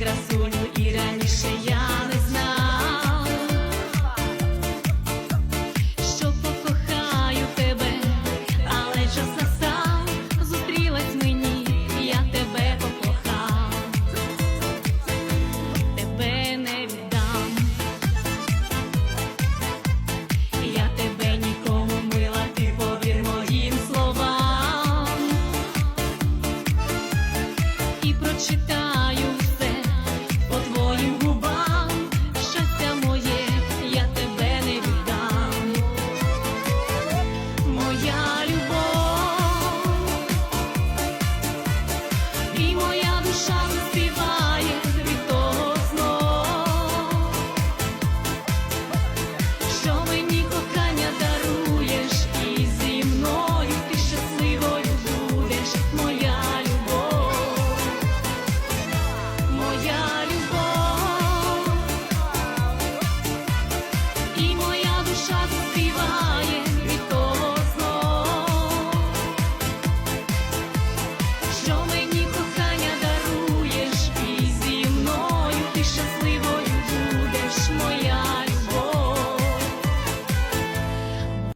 красуню і раніше я не знав, що покохаю тебе, але час настав зустрілась мені, я тебе покохав, тебе не віддам, я тебе нікому мила, ти повір моїм словам і прочитай.